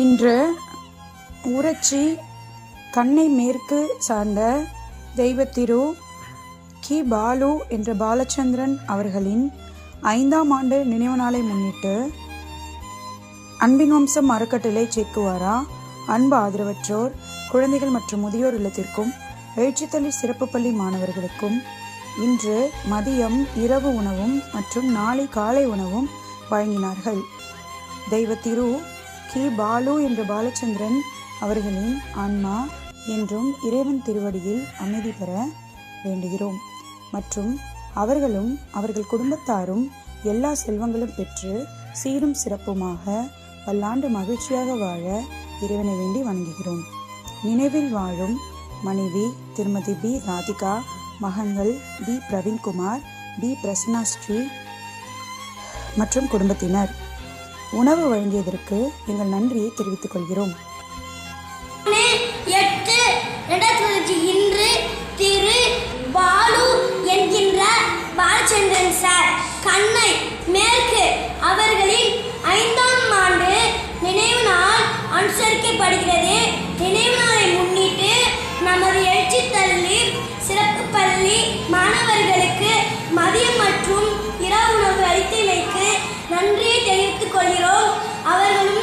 இன்று ஊரச்சி கண்ணை மேற்கு சார்ந்த தெய்வத்திரு கி. பாலு என்ற பாலச்சந்திரன் அவர்களின் ஐந்தாம் ஆண்டு நினைவு நாளை முன்னிட்டு அன்பின் வம்சம் அறக்கட்டளை சேக்குவாரா அன்பு ஆதரவற்றோர் குழந்தைகள் மற்றும் முதியோர் இல்லத்திற்கும் எழுச்சித்தள்ளி சிறப்பு பள்ளி மாணவர்களுக்கும் இன்று மதியம் இரவு உணவும் மற்றும் நாளை காலை உணவும் வழங்கினார்கள். தெய்வத்திரு கே பாலு என்ற பாலச்சந்திரன் அவர்களின் ஆன்மா என்றும் இறைவன் திருவடியில் அமைதி பெற வேண்டுகிறோம். மற்றும் அவர்களும் அவர்கள் குடும்பத்தாரும் எல்லா செல்வங்களும் பெற்று சீரும் சிறப்புமாக பல்லாண்டு மகிழ்ச்சியாக வாழ இறைவனை வேண்டி வணங்குகிறோம். நினைவில் வாழும் மனைவி திருமதி பி. ராதிகா மகன்கள் பி. பிரவீன்குமார் பி. பிரசன்னா ஸ்ரீ மற்றும் குடும்பத்தினர். உணவு வழங்கியதற்கு எங்கள் நன்றியை தெரிவித்துக் கொள்கிறோம். இன்று திரு பாலு என்கின்ற பாலச்சந்திரன் சார் கண்ணை மேற்கு அவர்களின் ஐந்தாம் ஆண்டு நினைவு நாள் அனுசரிக்கப்படுகிறது. நினைவு நாளை முன்னிட்டு நமது எழுச்சி தள்ளி சிறப்பு பள்ளி மாணவர்கள் ஏற்றுக்கொள்கிறோம் அவர்களும்